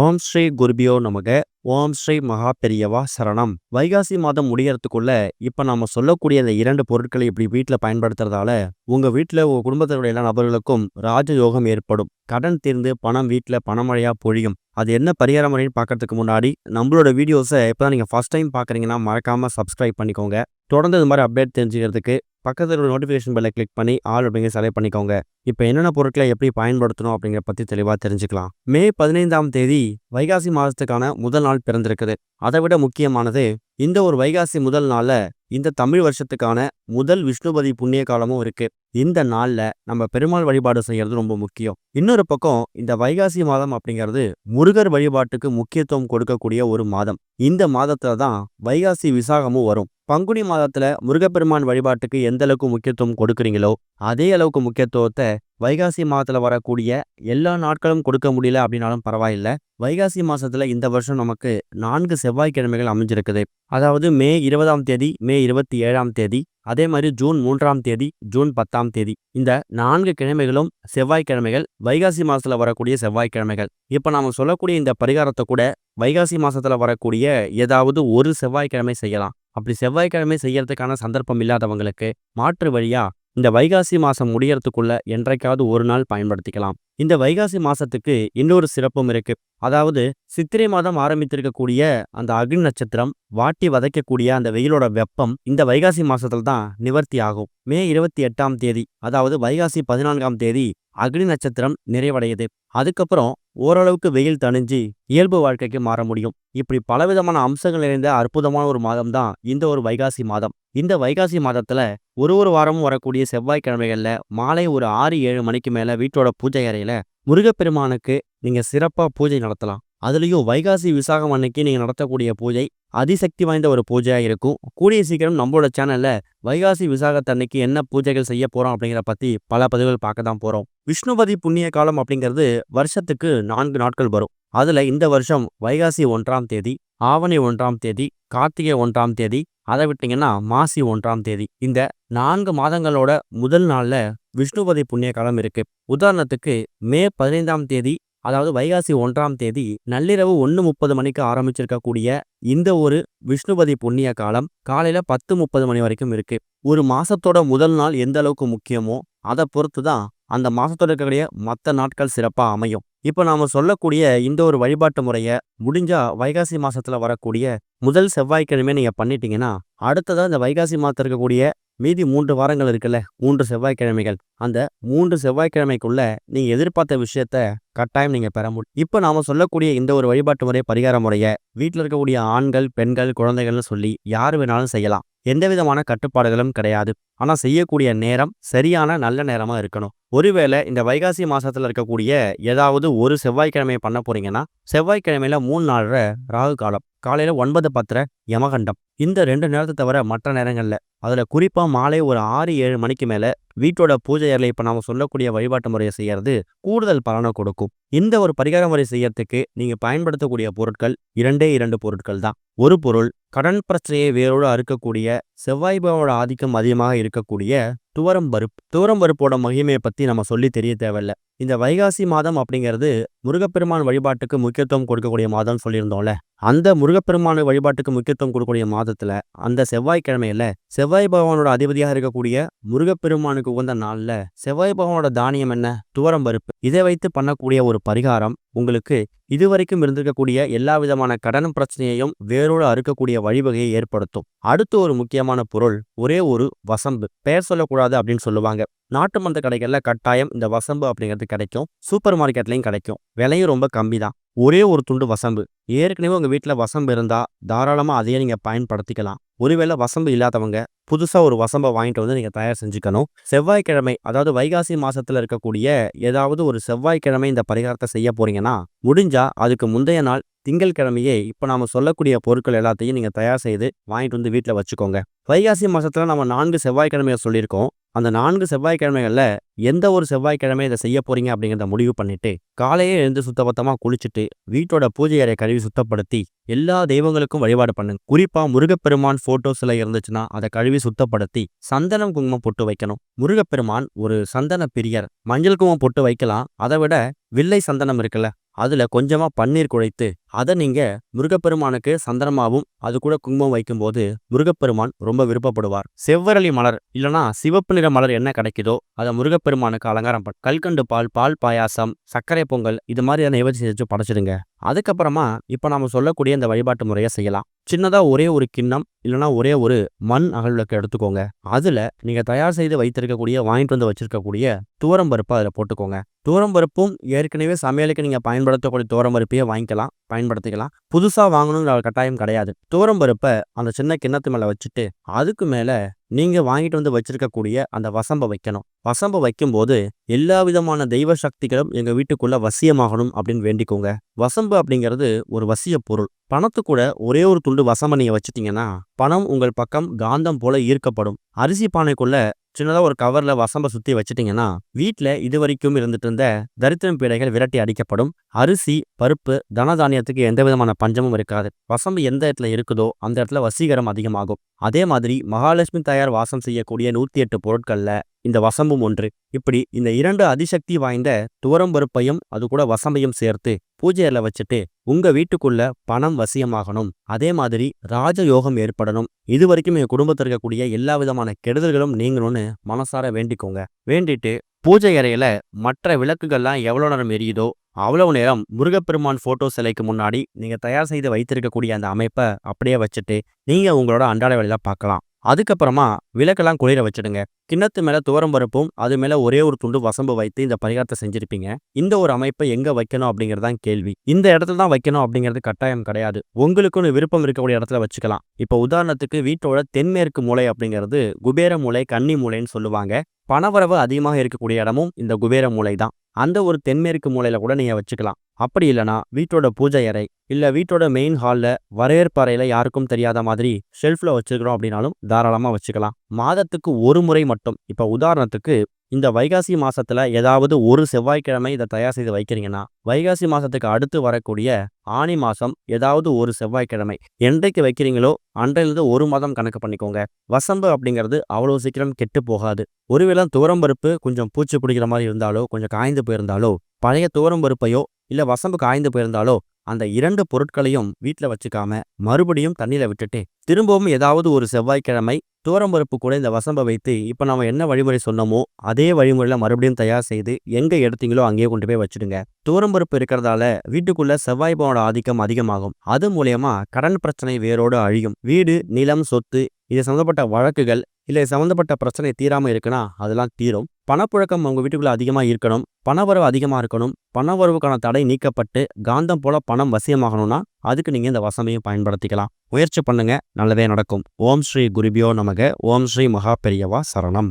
ஓம் ஸ்ரீ குருபியோ நமக. ஓம் ஸ்ரீ மகா பெரியவா சரணம். வைகாசி மாதம் முடியறதுக்குள்ள இப்ப நாம சொல்லக்கூடிய இந்த இரண்டு பொருட்களை இப்படி வீட்டில் பயன்படுத்துறதால உங்க வீட்டில் உங்க குடும்பத்தினுடைய எல்லா நபர்களுக்கும் ராஜயோகம் ஏற்படும். கடன் தீர்ந்து பணம் வீட்டில் பணமழையா பொழியும். அது என்ன பரிகார முறைன்னு பார்க்கறதுக்கு முன்னாடி நம்மளோட வீடியோஸை இப்பதான் நீங்க ஃபர்ஸ்ட் டைம் பாக்குறீங்கன்னா மறக்காம சப்ஸ்கிரைப் பண்ணிக்கோங்க. தொடர்ந்து இது மாதிரி அப்டேட் தெரிஞ்சுக்கிறதுக்கு பக்கத்தில் ஒரு நோட்டிஃபிகேஷன் பெல்லை கிளிக் பண்ணி ஆல் அப்படிங்கிற செலக்ட் பண்ணிக்கோங்க. இப்போ என்னென்ன பொருட்களை எப்படி பயன்படுத்தணும் அப்படிங்கிற பற்றி தெளிவாக தெரிஞ்சுக்கலாம். மே பதினைந்தாம் தேதி வைகாசி மாதத்துக்கான முதல் நாள் பிறந்திருக்குது. அதை விட முக்கியமானது இந்த ஒரு வைகாசி முதல் நாளில் இந்த தமிழ் வருஷத்துக்கான முதல் விஷ்ணுபதி புண்ணிய காலமும் இருக்கு. இந்த நாள்ல நம்ம பெருமாள் வழிபாடு செய்யறது ரொம்ப முக்கியம். இன்னொரு பக்கம் இந்த வைகாசி மாதம் அப்படிங்கிறது முருகர் வழிபாட்டுக்கு முக்கியத்துவம் கொடுக்கக்கூடிய ஒரு மாதம். இந்த மாதத்துல தான் வைகாசி விசாகமும் வரும். பங்குனி மாதத்துல முருகப்பெருமான் வழிபாட்டுக்கு எந்த அளவுக்கு முக்கியத்துவம் கொடுக்குறீங்களோ அதே அளவுக்கு முக்கியத்துவத்தை வைகாசி மாதத்துல வரக்கூடிய எல்லா நாட்களும் கொடுக்க முடியல அப்படின்னாலும் பரவாயில்ல. வைகாசி மாசத்துல இந்த வருஷம் நமக்கு நான்கு செவ்வாய்க்கிழமைகள் அமைஞ்சிருக்குது. அதாவது மே இருபதாம் தேதி மே இருபத்தி ஏழாம் தேதி அதே மாதிரி ஜூன் மூன்றாம் தேதி ஜூன் பத்தாம் தேதி. இந்த நான்கு கிழமைகளும் செவ்வாய்க்கிழமைகள் வைகாசி மாசத்துல வரக்கூடிய செவ்வாய்க்கிழமைகள். இப்ப நாம சொல்லக்கூடிய இந்த பரிகாரத்தை கூட வைகாசி மாசத்துல வரக்கூடிய ஏதாவது ஒரு செவ்வாய்க்கிழமை செய்யலாம். அப்படி செவ்வாய்க்கிழமை செய்யறதுக்கான சந்தர்ப்பம் இல்லாதவங்களுக்கு மாற்று வழியா இந்த வைகாசி மாசம் முடியறதுக்குள்ள என்றைக்காவது ஒரு நாள் பயன்படுத்திக்கலாம். இந்த வைகாசி மாசத்துக்கு இன்னொரு சிறப்பும் இருக்கு. அதாவது சித்திரை மாதம் ஆரம்பித்திருக்கக்கூடிய அந்த அக்னி நட்சத்திரம் வாட்டி வதைக்கக்கூடிய அந்த வெயிலோட வெப்பம் இந்த வைகாசி மாசத்துல தான் நிவர்த்தி ஆகும். மே இருபத்தி எட்டாம் தேதி அதாவது வைகாசி பதினான்காம் தேதி அக்னி நட்சத்திரம் நிறைவடையுது. அதுக்கப்புறம் ஓரளவுக்கு வெயில் தணிஞ்சு இயல்பு வாழ்க்கைக்கு மாற முடியும். இப்படி பலவிதமான அம்சங்கள் நிறைந்த அற்புதமான ஒரு மாதம் தான் இந்த ஒரு வைகாசி மாதம். இந்த வைகாசி மாதத்துல ஒரு ஒரு வாரமும் வரக்கூடிய செவ்வாய்க்கிழமைகள்ல மாலை ஒரு ஆறு ஏழு மணிக்கு மேல வீட்டோட பூஜை அறையில முருகப்பெருமானுக்கு நீங்க சிறப்பா பூஜை நடத்தலாம். அதுலயும் வைகாசி விசாகம் அன்னைக்கு நீங்க நடத்தக்கூடிய பூஜை அதிசக்தி வாய்ந்த ஒரு பூஜையா இருக்கும். கூடிய சீக்கிரம் நம்மளோட சேனல்ல வைகாசி விசாகத்தன்னைக்கு என்ன பூஜைகள் செய்ய போறோம் அப்படிங்கிற பத்தி பல பதிவுகள் பார்க்க தான் போறோம். விஷ்ணுபதி புண்ணிய காலம் அப்படிங்கிறது வருஷத்துக்கு நான்கு நாட்கள் வரும். அதுல இந்த வருஷம் வைகாசி ஒன்றாம் தேதி ஆவணி ஒன்றாம் தேதி கார்த்திகை ஒன்றாம் தேதி அதை விட்டீங்கன்னா மாசி ஒன்றாம் தேதி. இந்த நான்கு மாதங்களோட முதல் நாள்ல விஷ்ணுபதி புண்ணிய காலம் இருக்கு. உதாரணத்துக்கு மே பதினைந்தாம் தேதி அதாவது வைகாசி ஒன்றாம் தேதி நள்ளிரவு ஒன்று முப்பது மணிக்கு ஆரம்பிச்சிருக்கக்கூடிய இந்த ஒரு விஷ்ணுபதி புண்ணிய காலம் காலையில் பத்து முப்பது மணி வரைக்கும் இருக்கு. ஒரு மாசத்தோட முதல் நாள் எந்த அளவுக்கு முக்கியமோ அதை பொறுத்து தான் அந்த மாசத்தோட இருக்கக்கூடிய மற்ற நாட்கள் சிறப்பா அமையும். இப்போ நாம சொல்லக்கூடிய இந்த ஒரு வழிபாட்டு முறையை முடிஞ்சா வைகாசி மாசத்துல வரக்கூடிய முதல் செவ்வாய்க்கிழமை நீங்க பண்ணிட்டீங்கன்னா அடுத்ததா இந்த வைகாசி மாதத்தில் இருக்கக்கூடிய மீதி மூன்று வாரங்கள் இருக்குல்ல மூன்று செவ்வாய்க்கிழமைகள். அந்த மூன்று செவ்வாய்க்கிழமைக்குள்ள நீங்கள் எதிர்பார்த்த விஷயத்த கட்டாயம் நீங்க பெற முடியும். இப்போ நாம சொல்லக்கூடிய இந்த ஒரு வழிபாட்டு முறை பரிகார முறையை வீட்டில் இருக்கக்கூடிய ஆண்கள் பெண்கள் குழந்தைகள்னு சொல்லி யார் வேணாலும் செய்யலாம். எந்த விதமான கட்டுப்பாடுகளும் கிடையாது. ஆனா செய்யக்கூடிய நேரம் சரியான நல்ல நேரமா இருக்கணும். ஒருவேளை இந்த வைகாசி மாசத்துல இருக்கக்கூடிய ஏதாவது ஒரு செவ்வாய்க்கிழமை பண்ண போறீங்கன்னா செவ்வாய்க்கிழமையில மூணு நாள் ராகு காலம் காலையில ஒன்பது பத்திர யமகண்டம். இந்த ரெண்டு நேரத்தை தவிர மற்ற நேரங்கள்ல அதுல குறிப்பா மாலை ஒரு ஆறு ஏழு மணிக்கு மேல வீட்டோட பூஜை அறையில் இப்ப நாம சொல்லக்கூடிய வழிபாட்டு முறையை செய்யறது கூடுதல் பலனை கொடுக்கும். இந்த ஒரு பரிகார முறை செய்யறதுக்கு நீங்க பயன்படுத்தக்கூடிய பொருட்கள் இரண்டே இரண்டு பொருட்கள் தான். ஒரு பொருள் கடன் பிரச்சனையை வேரோடு அறுக்கக்கூடிய செவ்வாய்பாவோட ஆதிக்கம் அதிகமாக இருக்கக்கூடிய துவரம் பருப்பு துவரம் பருப்போட மகிமையை பத்தி நம்ம சொல்லி தெரிய தேவையில்ல. இந்த வைகாசி மாதம் அப்படிங்கிறது முருகப்பெருமான் வழிபாட்டுக்கு முக்கியத்துவம் கொடுக்கக்கூடிய மாதம் சொல்லியிருந்தோம்ல. அந்த முருகப்பெருமான வழிபாட்டுக்கு முக்கியத்துவம் கொடுக்கக்கூடிய மாதத்துல அந்த செவ்வாய்க்கிழமையில செவ்வாய் பகவானோட அதிபதியாக இருக்கக்கூடிய முருகப்பெருமானுக்கு உகந்த நாள்ல செவ்வாய் பகவானோட தானியம் என்ன? துவரம் பருப்பு. இதை வைத்து பண்ணக்கூடிய ஒரு பரிகாரம் உங்களுக்கு இதுவரைக்கும் இருந்திருக்கக்கூடிய எல்லா விதமான கடன் பிரச்சனையையும் வேரோடு அறுக்கக்கூடிய வழிவகையை ஏற்படுத்தும். அடுத்து ஒரு முக்கியமான பொருள் ஒரே ஒரு வசம்பு. பெயர் சொல்லக்கூடாது. அப்படின்னு சொல்லுவாங்க. நாட்டு மந்த கடைகளில் கட்டாயம் இந்த வசம்பு அப்படிங்கிறது கிடைக்கும். சூப்பர் மார்க்கெட்லையும் கிடைக்கும். விலையும் ரொம்ப கம்மி தான் ஒரே ஒரு துண்டு வசம்பு. ஏற்கனவே உங்கள் வீட்டில் வசம்பு இருந்தால் தாராளமாக அதையே நீங்கள் பயன்படுத்திக்கலாம். ஒருவேளை வசம்பு இல்லாதவங்க புதுசாக ஒரு வசம்பை வாங்கிட்டு வந்து நீங்கள் தயார் செஞ்சுக்கணும். செவ்வாய்க்கிழமை அதாவது வைகாசி மாதத்தில் இருக்கக்கூடிய ஏதாவது ஒரு செவ்வாய்க்கிழமை இந்த பரிகாரத்தை செய்ய போறீங்கன்னா முடிஞ்சால் அதுக்கு முந்தைய நாள் திங்கட்கிழமையே இப்போ நாம சொல்லக்கூடிய பொருட்கள் எல்லாத்தையும் நீங்க தயார் செய்து வாங்கிட்டு வந்து வீட்டில் வச்சுக்கோங்க. வைகாசி மாசத்துல நம்ம நான்கு செவ்வாய்க்கிழமையை சொல்லியிருக்கோம். அந்த நான்கு செவ்வாய்க்கிழமைகள்ல எந்த ஒரு செவ்வாய்க்கிழமை இதை செய்ய போறீங்க அப்படிங்கிறத முடிவு பண்ணிட்டு காலையே எழுந்து சுத்தபத்தமா குளிச்சுட்டு வீட்டோட பூஜை அறை கழுவி சுத்தப்படுத்தி எல்லா தெய்வங்களுக்கும் வழிபாடு பண்ணுங்க குறிப்பா முருகப்பெருமான் போட்டோஸ்ல இருந்துச்சுன்னா அதை கழுவி சுத்தப்படுத்தி சந்தனம் குங்குமம் பொட்டு வைக்கணும். முருகப்பெருமான் ஒரு சந்தன பிரியர். மஞ்சள் குங்குமம் பொட்டு வைக்கலாம். அதை விட வில்லை சந்தனம் இருக்குல்ல அதுல கொஞ்சமா பன்னீர் குழைத்து அதை நீங்கள் முருகப்பெருமானுக்கு சந்தனமாவும் அது கூட குங்குமம் வைக்கும்போது முருகப்பெருமான் ரொம்ப விருப்பப்படுவார். செவ்வரளி மலர் இல்லனா சிவப்பு நிற மலர் என்ன கிடைக்குதோ அதை முருகப்பெருமானுக்கு அலங்காரம் பண்ண கல்கண்டு பால் பால் பாயாசம் சர்க்கரை பொங்கல் இது மாதிரி நைவேத்தியம் செஞ்சு படைச்சிடுங்க. அதுக்கப்புறமா இப்போ நாம சொல்லக்கூடிய இந்த வழிபாட்டு முறையை செய்யலாம். சின்னதாக ஒரே ஒரு கிண்ணம் இல்லைனா ஒரே ஒரு மண் அகல்விளக்கு எடுத்துக்கோங்க. அதில் நீங்கள் தயார் செய்து வைத்திருக்கக்கூடிய வாங்கிட்டு வந்து வச்சிருக்கக்கூடிய தூரம் பருப்பை அதில் போட்டுக்கோங்க. தூரம் பருப்பும் ஏற்கனவே சமையலுக்கு நீங்கள் பயன்படுத்தக்கூடிய தூரம் பருப்பையே வாங்கிக்கலாம். பயன்படுத்திக்கலாம். புதுசா வாங்கணுங்கிற கட்டாயம் கிடையாது. தூரம் பருப்பை அந்த சின்ன கிண்ணத்து மேல வச்சுட்டு அதுக்கு மேல நீங்க வாங்கிட்டு வந்து வச்சிருக்கக்கூடிய அந்த வசம்பை வைக்கணும். வசம்பை வைக்கும்போது எல்லா விதமான தெய்வ சக்திகளும் எங்க வீட்டுக்குள்ள வசியமாகணும் அப்படின்னு வேண்டிக்கோங்க. வசம்பு அப்படிங்கிறது ஒரு வசிய பொருள். பணத்து கூட ஒரே ஒரு துண்டு வசம்பை நீங்கள் வச்சுட்டீங்கன்னா பணம் உங்கள் பக்கம் காந்தம் போல ஈர்க்கப்படும். அரிசி பானைக்குள்ள சின்னதா ஒரு கவர்ல வசம்ப சுத்தி வச்சிட்டிங்கன்னா வீட்ல இது வரைக்கும் இருந்துட்டு இருந்த தரித்திரம் பீடைகள் விரட்டி அடிக்கப்படும். அரிசி பருப்பு தனதானியத்துக்கு எந்த விதமான பஞ்சமும் இருக்காது. வசம்பு எந்த இடத்துல இருக்குதோ அந்த இடத்துல வசீகரம் அதிகமாகும். அதே மாதிரி மகாலட்சுமி தாயார் வாசம் செய்யக்கூடிய நூத்தி எட்டு பொருட்கள்ல இந்த வசம்பும் ஒன்று. இப்படி இந்த இரண்டு அதிசக்தி வாய்ந்த துவரம்பருப்பையும் அது கூட வசம்பையும் சேர்த்து பூஜையில வச்சுட்டு உங்க வீட்டுக்குள்ள பணம் வசியமாகணும். அதே மாதிரி ராஜயோகம் ஏற்படணும். இது வரைக்கும் என் குடும்பத்தில் இருக்கக்கூடிய எல்லா விதமான கெடுதல்களும் நீங்கணும்னு மனசார வேண்டிக்கோங்க. வேண்டிட்டு பூஜை அறையில மற்ற விளக்குகள்லாம் எவ்வளோ நேரம் எரியுதோ அவ்வளவு நேரம் முருகப்பெருமான் போட்டோ சிலைக்கு முன்னாடி நீங்க தயார் செய்து வைத்திருக்கக்கூடிய அந்த அமைப்பை அப்படியே வச்சுட்டு நீங்க உங்களோட அன்றாட வேலையில பார்க்கலாம். அதுக்கப்புறமா விளக்கெல்லாம் குளிர வச்சிடுங்க. கிண்ணத்து மேல துவரம் பருப்பும் அது மேல ஒரே ஒரு துண்டு வசம்பு வைத்து இந்த பரிகாரத்தை செஞ்சிருப்பீங்க. இந்த ஒரு அமைப்பை எங்க வைக்கணும் அப்படிங்கறதான் கேள்வி. இந்த இடத்துல தான் வைக்கணும் அப்படிங்கிறது கட்டாயம் கிடையாது. உங்களுக்குன்னு விருப்பம் இருக்கக்கூடிய இடத்துல வச்சுக்கலாம். இப்போ உதாரணத்துக்கு வீட்டோட தென்மேற்கு மூலை அப்படிங்கிறது குபேர மூலை கன்னி மூலைன்னு சொல்லுவாங்க. பணவரவு அதிகமாக இருக்கக்கூடிய இடமும் இந்த குபேர மூலை தான் அந்த ஒரு தென்மேற்கு மூலையில கூட நீங்க வச்சுக்கலாம். அப்படி இல்லைனா வீட்டோட பூஜை அறை இல்ல வீட்டோட மெயின் ஹால்ல வரவேற்பு யாருக்கும் தெரியாத மாதிரி ஷெல்ஃப்ல வச்சுக்கிறோம் அப்படின்னாலும் தாராளமா வச்சுக்கலாம். மாதத்துக்கு ஒரு முறை மட்டும். இப்ப உதாரணத்துக்கு இந்த வைகாசி மாசத்துல ஏதாவது ஒரு செவ்வாய்க்கிழமை இதை தயார் செய்து வைக்கிறீங்கன்னா வைகாசி மாசத்துக்கு அடுத்து வரக்கூடிய ஆனி மாசம் ஏதாவது ஒரு செவ்வாய்க்கிழமை என்றைக்கு வைக்கிறீங்களோ அன்றையிலிருந்து ஒரு மாதம் கணக்கு பண்ணிக்கோங்க. வசம்பு அப்படிங்கிறது அவ்வளோ சீக்கிரம் கெட்டு போகாது. ஒருவேளை துவரம்பருப்பு கொஞ்சம் பூச்சி பிடிக்கிற மாதிரி இருந்தாலோ கொஞ்சம் காய்ந்து போயிருந்தாலோ பழைய துவரம்பருப்பையோ இல்ல வசம்பு காய்ந்து போயிருந்தாலோ அந்த இரண்டு பொருட்களையும் வீட்டில் வச்சுக்காம மறுபடியும் தண்ணியில் விட்டுட்டு திரும்பவும் ஏதாவது ஒரு செவ்வாய்க்கிழமை தூரம்பருப்பு கூட இந்த வசம்பை வைத்து இப்போ நம்ம என்ன வழிமுறை சொன்னோமோ அதே வழிமுறையில் மறுபடியும் தயார் செய்து எங்கே எடுத்தீங்களோ அங்கேயே கொண்டு போய் வச்சுடுங்க. தூரம்பருப்பு இருக்கிறதால வீட்டுக்குள்ள செவ்வாய் ஆதிக்கம் அதிகமாகும். அது மூலயமா கடன் பிரச்சனை வேரோடு அழியும். வீடு நிலம் சொத்து இது சம்மந்தப்பட்ட வழக்குகள் இல்லை சம்மந்தப்பட்ட பிரச்சனை தீராமல் இருக்குன்னா அதெல்லாம் தீரும். பணப்புழக்கம் உங்கள் வீட்டுக்குள்ளே அதிகமாக இருக்கணும் பணவரவு அதிகமாக இருக்கணும் பணவரவுக்கான தடை நீக்கப்பட்டு காந்தம் போல பணம் வசியமாகணும்னா அதுக்கு நீங்கள் இந்த வசமையும் பயன்படுத்திக்கலாம். முயற்சி பண்ணுங்க நல்லதே நடக்கும். ஓம் ஸ்ரீ குருபியோ நமக. ஓம் ஸ்ரீ மகா பெரியவா சரணம்.